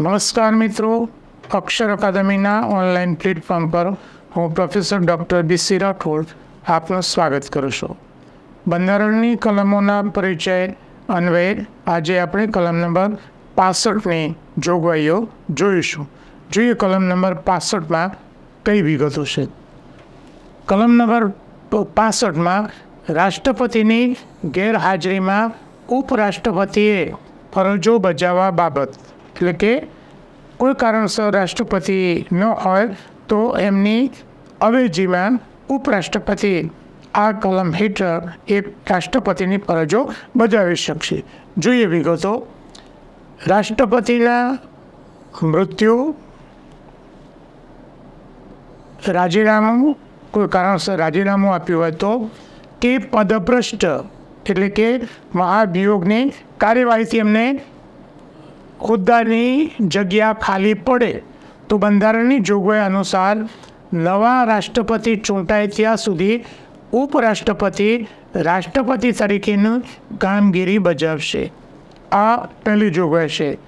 નમસ્કાર મિત્રો. અક્ષર અકાદમીના online platform પર હું પ્રોફેસર ડૉક્ટર બીસી રાઠોડ આપનું સ્વાગત કરું છું. બંધારણની કલમોના પરિચય અન્વયે આજે આપણે કલમ નંબર પાસઠની જોગવાઈઓ જોઈશું. જોઈએ કલમ નંબર પાસઠમાં કઈ વિગતો છે. કલમ નંબર પાસઠમાં રાષ્ટ્રપતિની ગેરહાજરીમાં ઉપરાષ્ટ્રપતિએ ફરજો બજાવવા બાબત એટલે કે કોઈ કારણસર રાષ્ટ્રપતિ ન હોય તો એમની અવેજીમાં ઉપરાષ્ટ્રપતિ આ કલમ હેઠળ એક રાષ્ટ્રપતિની ફરજો બજાવી શકશે. જોઈએ વિગતો. રાષ્ટ્રપતિના મૃત્યુ, રાજીનામું, કોઈ કારણસર રાજીનામું આપ્યું હોય તો કે પદભ્રષ્ટ એટલે કે મહાભિયોગની કાર્યવાહીથી એમને હોદ્દાની જગ્યા ખાલી પડે તો બંધારણની જોગવાઈ અનુસાર નવા રાષ્ટ્રપતિ ચૂંટાય ત્યાં સુધી ઉપરાષ્ટ્રપતિ રાષ્ટ્રપતિ તરીકેની કામગીરી બજાવશે. આ પહેલી જોગવાઈ છે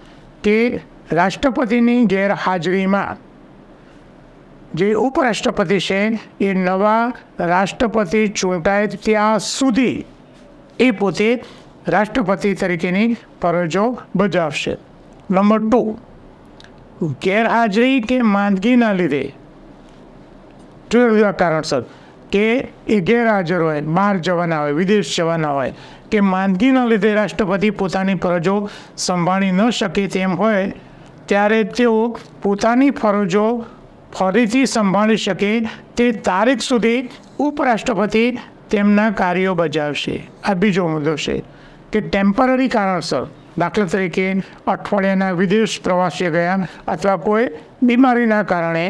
કે રાષ્ટ્રપતિની ગેરહાજરીમાં જે ઉપરાષ્ટ્રપતિ છે એ નવા રાષ્ટ્રપતિ ચૂંટાય ત્યાં સુધી એ પોતે રાષ્ટ્રપતિ તરીકેની ફરજો બજાવશે. નંબર ટુ ગેરહાજરી કે માંદગીના લીધે? જુદા કારણસર. કે એ ગેરહાજર હોય, બહાર જવાના હોય, વિદેશ જવાના હોય, કે માંદગીના લીધે રાષ્ટ્રપતિ પોતાની ફરજો સંભાળી ન શકે તેમ હોય, ત્યારે તેઓ પોતાની ફરજો ફરીથી સંભાળી શકે તે તારીખ સુધી ઉપરાષ્ટ્રપતિ તેમના કાર્યો બજાવશે. આ બીજો મુદ્દો છે કે ટેમ્પરરી કારણસર દાખલા તરીકે અઠવાડિયાના વિદેશ પ્રવાસે ગયા અથવા કોઈ બીમારીના કારણે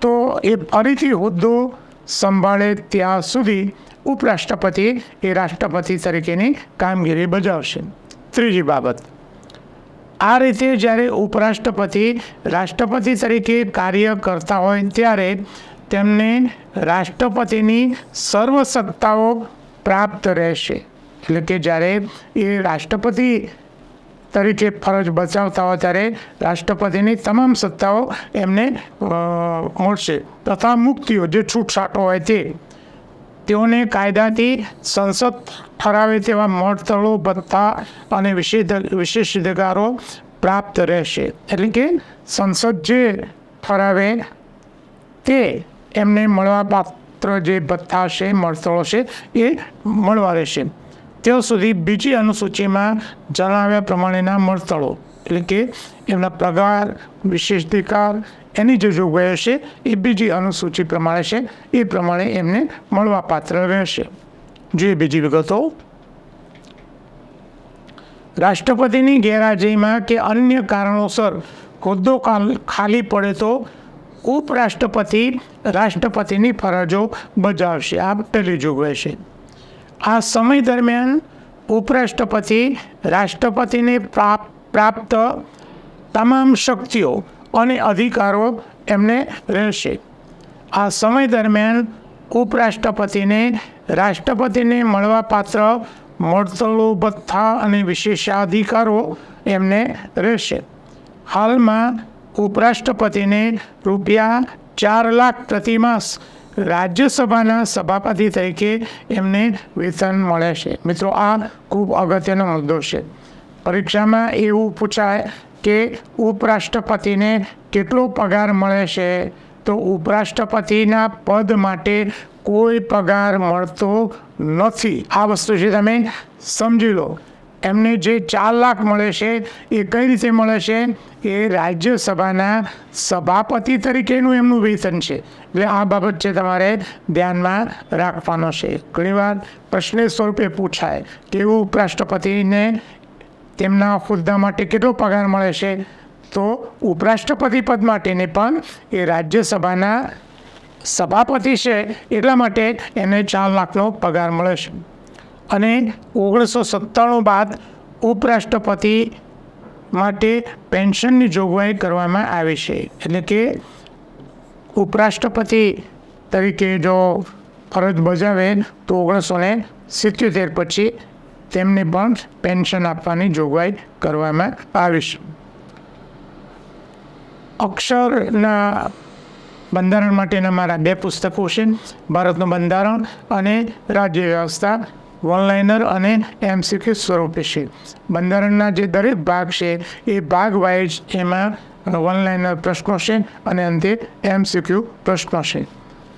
તો એ ફરીથી હોદ્દો સંભાળે ત્યાં સુધી ઉપરાષ્ટ્રપતિ એ રાષ્ટ્રપતિ તરીકેની કામગીરી બજાવશે. ત્રીજી બાબત. આ રીતે જ્યારે ઉપરાષ્ટ્રપતિ રાષ્ટ્રપતિ તરીકે કાર્ય કરતા હોય ત્યારે તેમને રાષ્ટ્રપતિની સર્વ સત્તાઓ પ્રાપ્ત રહેશે. એટલે કે જ્યારે એ રાષ્ટ્રપતિ તરીકે ફરજ બજાવતા હોય ત્યારે રાષ્ટ્રપતિની તમામ સત્તાઓ એમને મળશે. તથા મુક્તિઓ જે છૂટછાટો હોય તે. તેઓને કાયદાથી સંસદ ઠરાવે તેવા મળતળો ભથ્થા અને વિશેષ વિશેષાધિકારો પ્રાપ્ત રહેશે. એટલે કે સંસદ જે ઠરાવે તે એમને મળવા પાત્ર જે ભથ્થા છે, મળતળો છે, એ મળવા રહેશે. ત્યાં સુધી બીજી અનુસૂચિમાં જણાવ્યા પ્રમાણેના મળતળો, એટલે કે એમના પગાર, વિશેષાધિકાર, એની જે જોગવાઈ હશે, એ બીજી અનુસૂચિ પ્રમાણે છે, એ પ્રમાણે એમને મળવાપાત્ર રહેશે. જોઈએ બીજી વિગતો. રાષ્ટ્રપતિની ગેરહાજરીમાં કે અન્ય કારણોસર હોદ્દો ખાલી પડે તો ઉપરાષ્ટ્રપતિ રાષ્ટ્રપતિની ફરજો બજાવશે. આ પહેલી જોગવાઈ છે. આ સમય દરમિયાન ઉપરાષ્ટ્રપતિ રાષ્ટ્રપતિને પ્રાપ્ત તમામ શક્તિઓ અને અધિકારો એમને રહેશે. આ સમય દરમિયાન ઉપરાષ્ટ્રપતિને રાષ્ટ્રપતિને મળવાપાત્ર મળતળો ભથ્થા અને વિશેષાધિકારો એમને રહેશે. હાલમાં ઉપરાષ્ટ્રપતિને રૂપિયા ચાર લાખ પ્રતિમાસ રાજ્યસભાના સભાપતિ તરીકે એમને વેતન મળે છે. મિત્રો, આ ખૂબ અગત્યનો મુદ્દો છે. પરીક્ષામાં એવું પૂછાય કે ઉપરાષ્ટ્રપતિને કેટલો પગાર મળે છે? તો ઉપરાષ્ટ્રપતિના પદ માટે કોઈ પગાર મળતો નથી. આ વસ્તુ છે, તમે સમજી લો. એમને જે ચાર લાખ મળે છે, એ કઈ રીતે મળે છે? એ રાજ્યસભાના સભાપતિ તરીકેનું એમનું વેતન છે. એટલે આ બાબત છે તમારે ધ્યાનમાં રાખવાનો છે. ઘણીવાર પ્રશ્ન સ્વરૂપે પૂછાય કે ઉપરાષ્ટ્રપતિને તેમના હોદ્દા માટે કેટલો પગાર મળે છે? તો ઉપરાષ્ટ્રપતિ પદ માટેને પણ એ રાજ્યસભાના સભાપતિ છે એટલા માટે એને ચાર લાખનો પગાર મળે છે. અને ઓગણીસો સત્તાણું બાદ ઉપરાષ્ટ્રપતિ માટે પેન્શનની જોગવાઈ કરવામાં આવી છે. એટલે કે ઉપરાષ્ટ્રપતિ તરીકે જો ફરજ બજાવે તો ઓગણીસો ને સિત્યોતેર પછી તેમને પણ પેન્શન આપવાની જોગવાઈ કરવામાં આવી છે. અક્ષરના બંધારણ માટેના મારા બે પુસ્તકો છે. ભારતનું બંધારણ અને રાજ્ય વ્યવસ્થા વનલાઇનર અને એમસીક્યુ સ્વરૂપે છે. બંધારણના જે દરેક ભાગ છે, એ ભાગ વાઇઝ એમાં વનલાઇનર પ્રશ્નો છે અને અંતે એમસીક્યુ પ્રશ્નો છે.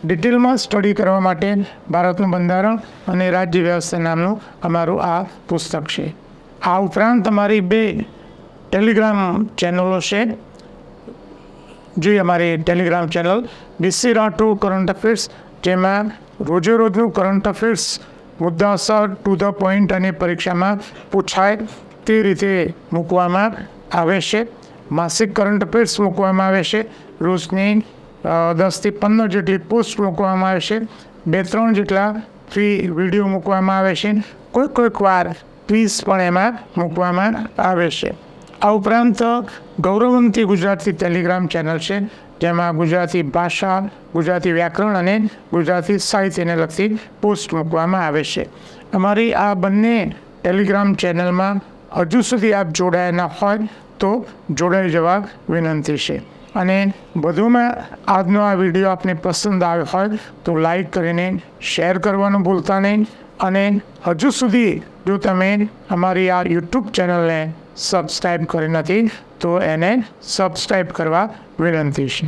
ડિટેલમાં સ્ટડી કરવા માટે ભારતનું બંધારણ અને રાજ્ય વ્યવસ્થા નામનું અમારું આ પુસ્તક છે. આ ઉપરાંત અમારી બે ટેલિગ્રામ ચેનલો છે. જે અમારી telegram channel BC Rathod current affairs, જેમાં રોજે રોજનું કરંટ અફેર્સ મુદ્દાસર ટુ ધ પોઈન્ટ અને પરીક્ષામાં પૂછાય તે રીતે મૂકવામાં આવે છે. માસિક કરંટ અફેર્સ મૂકવામાં આવે છે. રોજની દસથી પંદર જેટલી પોસ્ટ મૂકવામાં આવે છે. બે ત્રણ જેટલા ફ્રી વીડિયો મૂકવામાં આવે છે. કોઈક કોઈક વાર ક્વિઝ પણ એમાં મૂકવામાં આવે છે. આ ઉપરાંત ગૌરવંતી ગુજરાતી ટેલિગ્રામ ચેનલ છે. જેમાં ગુજરાતી ભાષા, ગુજરાતી વ્યાકરણ અને ગુજરાતી સાહિત્યને લગતી પોસ્ટ મૂકવામાં આવે છે. અમારી આ બંને ટેલિગ્રામ ચેનલમાં હજુ સુધી આપ જોડાયા ન હોય તો જોડાઈ જવા વિનંતી છે. અને વધુમાં આજનો આ વીડિયો આપને પસંદ આવ્યો હોય તો લાઈક કરીને શેર કરવાનું ભૂલતા નહીં અને હજુ સુધી જો તમે અમારી આ યુટ્યુબ ચેનલને સબસ્ક્રાઈબ કરી નથી તો એને સબસ્ક્રાઈબ કરવા વિનંતી છે.